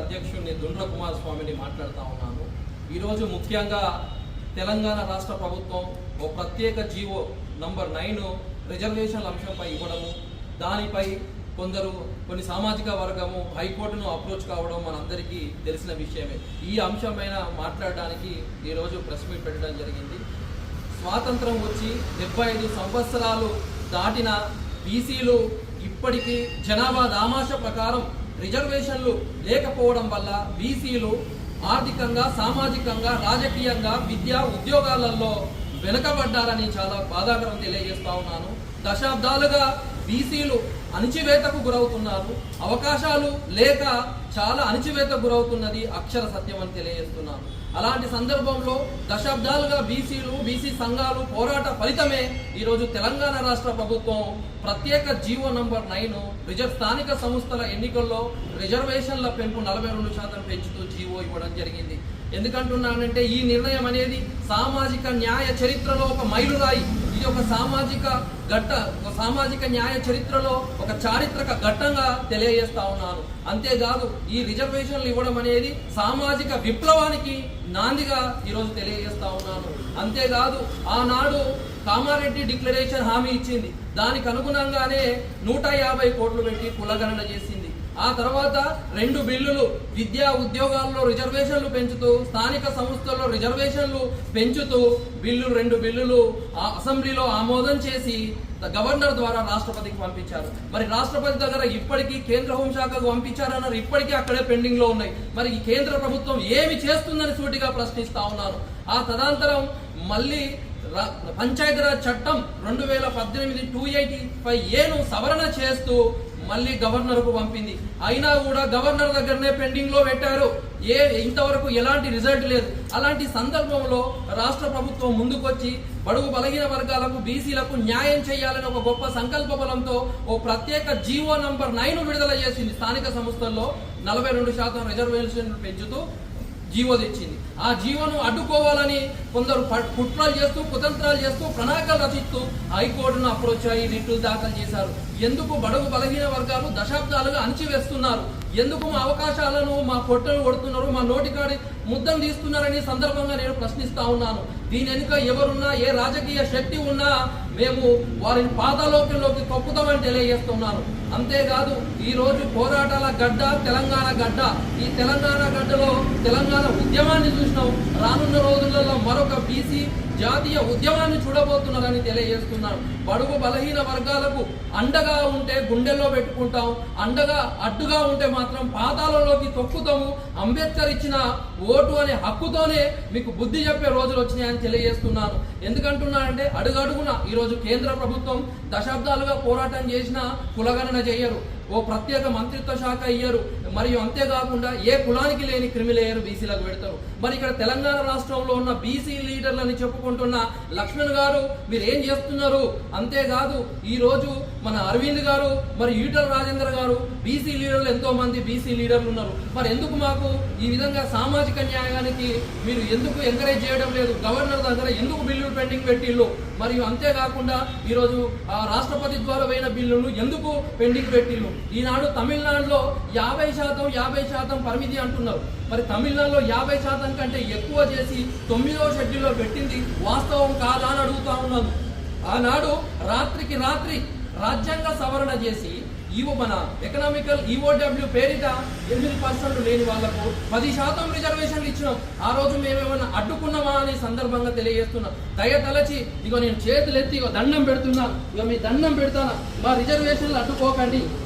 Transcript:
అధ్యక్షుడిని దుండ్ర కుమార్ స్వామిని మాట్లాడుతూ ఉన్నాను. ఈరోజు ముఖ్యంగా తెలంగాణ రాష్ట్ర ప్రభుత్వం ఓ ప్రత్యేక జీవో నంబర్ నైన్ రిజర్వేషన్ల అంశంపై ఇవ్వడము దానిపై కొందరు కొన్ని సామాజిక వర్గము హైకోర్టును అప్రోచ్ కావడం మనందరికీ తెలిసిన విషయమే. ఈ అంశమైన మాట్లాడడానికి ఈరోజు ప్రెస్ మీట్ పెట్టడం జరిగింది. స్వాతంత్రం వచ్చి డెబ్బై ఐదు సంవత్సరాలు దాటిన బీసీలు ఇప్పటికీ జనాభా దామాష ప్రకారం రిజర్వేషన్లు లేకపోవడం వల్ల బీసీలు ఆర్థికంగా సామాజికంగా రాజకీయంగా విద్యా ఉద్యోగాలలో వెనుకబడ్డారని చాలా బాధాకరం తెలియజేస్తా ఉన్నాను. దశాబ్దాలుగా బీసీలు అణిచివేతకు గురవుతున్నారు. అవకాశాలు లేక చాలా అణిచివేతకు గురవుతున్నది అక్షర సత్యం అని తెలియజేస్తున్నాను. అలాంటి సందర్భంలో దశాబ్దాలుగా బీసీలు బీసీ సంఘాలు పోరాట ఫలితమే ఈరోజు తెలంగాణ రాష్ట్ర ప్రభుత్వం ప్రత్యేక జీవో నంబర్ నైన్ రిజర్వ్ స్థానిక సంస్థల ఎన్నికల్లో రిజర్వేషన్ల పెంపు నలభై రెండు శాతం పెంచుతూ జీవో ఇవ్వడం జరిగింది. ఎందుకంటున్నానంటే ఈ నిర్ణయం అనేది సామాజిక న్యాయ చరిత్రలో ఒక మైలురాయి. ఇది ఒక సామాజిక ఘట్ట ఒక సామాజిక న్యాయ చరిత్రలో ఒక చారిత్రక ఘట్టంగా తెలియజేస్తా ఉన్నాను. అంతేకాదు ఈ రిజర్వేషన్లు ఇవ్వడం అనేది సామాజిక విప్లవానికి నాందిగా ఈరోజు తెలియజేస్తా ఉన్నాను. అంతేకాదు ఆనాడు కామారెడ్డి డిక్లరేషన్ హామీ ఇచ్చింది. దానికి అనుగుణంగానే నూట యాభై కోట్లు పెట్టి కులగణన చేసింది. ఆ తర్వాత రెండు బిల్లులు విద్యా ఉద్యోగాల్లో రిజర్వేషన్లు పెంచుతూ స్థానిక సంస్థల్లో రిజర్వేషన్లు పెంచుతూ బిల్లు రెండు బిల్లులు ఆ అసెంబ్లీలో ఆమోదం చేసి గవర్నర్ ద్వారా రాష్ట్రపతికి పంపించారు. మరి రాష్ట్రపతి దగ్గర ఇప్పటికీ కేంద్ర హోంశాఖకు పంపించారన్నారు. ఇప్పటికీ అక్కడే పెండింగ్లో ఉన్నాయి. మరి ఈ కేంద్ర ప్రభుత్వం ఏమి చేస్తుందని సూటిగా ప్రశ్నిస్తా ఉన్నాను ఆ తదనంతరం మళ్ళీ పంచాయతీరాజ్ చట్టం రెండు వేల పద్దెనిమిది టూ ఎయిటీ ఫైవ్ ఏను సవరణ చేస్తూ మళ్ళీ గవర్నర్కు పంపింది. అయినా కూడా గవర్నర్ దగ్గరనే పెండింగ్లో పెట్టారు. ఏ ఇంతవరకు ఎలాంటి రిజల్ట్ లేదు. అలాంటి సందర్భంలో రాష్ట్ర ప్రభుత్వం ముందుకొచ్చి బడుగు బలహీన వర్గాలకు బీసీలకు న్యాయం చేయాలని ఒక గొప్ప సంకల్ప బలంతో ఓ ప్రత్యేక జీవో నంబర్ నైన్ విడుదల చేసింది స్థానిక సంస్థల్లో. నలభై రెండు శాతం రిజర్వేషన్ పెంచుతూ జీవో తెచ్చింది. ఆ జీవోను అడ్డుకోవాలని కొందరు కుట్రలు చేస్తూ కుతంత్రాలు చేస్తూ ప్రణాళికలు రచిస్తూ హైకోర్టును అప్రోచ్ అయ్యి రిట్లు దాఖలు చేశారు. ఎందుకు బడుగు బలహీన వర్గాలు దశాబ్దాలుగా అణిచివేస్తున్నారు? ఎందుకు మా అవకాశాలను మా పొట్టను కొడుతున్నారు మా నోటికాడి ముద్దం తీస్తున్నారని సందర్భంగా నేను ప్రశ్నిస్తా ఉన్నాను. దీని వెనుక ఎవరున్నా ఏ రాజకీయ శక్తి ఉన్నా మేము వారిని పాతాలోకంలోకి తొక్కుతామని తెలియజేస్తున్నాను. అంతేకాదు ఈ రోజు పోరాటాల గడ్డ తెలంగాణ గడ్డ. ఈ తెలంగాణ గడ్డలో తెలంగాణ ఉద్యమాన్ని చూసినాం. రానున్న రోజులలో మరొక బీసీ జాతీయ ఉద్యమాన్ని చూడబోతున్నారని తెలియజేస్తున్నాను బడుగు బలహీన వర్గాలకు అండగా ఉంటే గుండెల్లో పెట్టుకుంటాం. అండగా అడ్డుగా ఉంటే మాత్రం పాతాలలోకి తొక్కుతాము. అంబేద్కర్ ఇచ్చిన ఓటు అనే హక్కుతోనే మీకు బుద్ధి చెప్పే రోజులు వచ్చినాయని తెలియజేస్తున్నాను. ఎందుకంటున్నానంటే అడుగడుగున ఈరోజు కేంద్ర ప్రభుత్వం దశాబ్దాలుగా పోరాటం చేసిన కులగణన చేయరు. ఓ ప్రత్యేక మంత్రిత్వ శాఖ ఇయ్యరు. మరియు అంతేకాకుండా ఏ కులానికి లేని క్రిమిలేయర్ బీసీలకు పెడతారు. మరి ఇక్కడ తెలంగాణ రాష్ట్రంలో ఉన్న బీసీ లీడర్లని చెప్పుకుంటున్న లక్ష్మణ్ గారు మీరు ఏం చేస్తున్నారు? అంతేకాదు ఈరోజు మన అరవింద్ గారు మరి ఈటల రాజేంద్ర గారు బీసీ లీడర్లు ఎంతో మంది బీసీ లీడర్లు ఉన్నారు. మరి ఎందుకు మాకు ఈ విధంగా సామాజిక న్యాయానికి మీరు ఎందుకు ఎంకరేజ్ చేయడం లేదు? గవర్నర్ దగ్గర ఎందుకు బిల్లులు పెండింగ్ పెట్టిళ్ళు? మరియు అంతేకాకుండా ఈరోజు ఆ రాష్ట్రపతి ద్వారా పోయిన బిల్లును ఎందుకు పెండింగ్ పెట్టిళ్ళు? ఈనాడు తమిళనాడులో యాభై శాతం యాభై శాతం పరిమితి అంటున్నారు. మరి తమిళనాడులో యాభై శాతం కంటే ఎక్కువ చేసి తొమ్మిదో షెడ్యూల్లో పెట్టింది వాస్తవం కాదా అని అడుగుతా ఉన్నాను. ఆనాడు రాత్రికి రాత్రి రాజ్యాంగ సవరణ చేసి ఈవో మన ఎకనామికల్ ఈఓడబ్ల్యూ పేరిట ఎనిమిది పర్సెంట్ లేని వాళ్ళకు పది శాతం రిజర్వేషన్లు ఇచ్చినాం. ఆ రోజు మేమేమన్నా అడ్డుకున్నామా అనే సందర్భంగా తెలియజేస్తున్నాం. దయ తలచి ఇగో నేను చేతులు ఎత్తి ఇగో దండం పెడుతున్నా. ఇగో మీ దండం పెడతానా? మా రిజర్వేషన్లు అడ్డుకోకండి.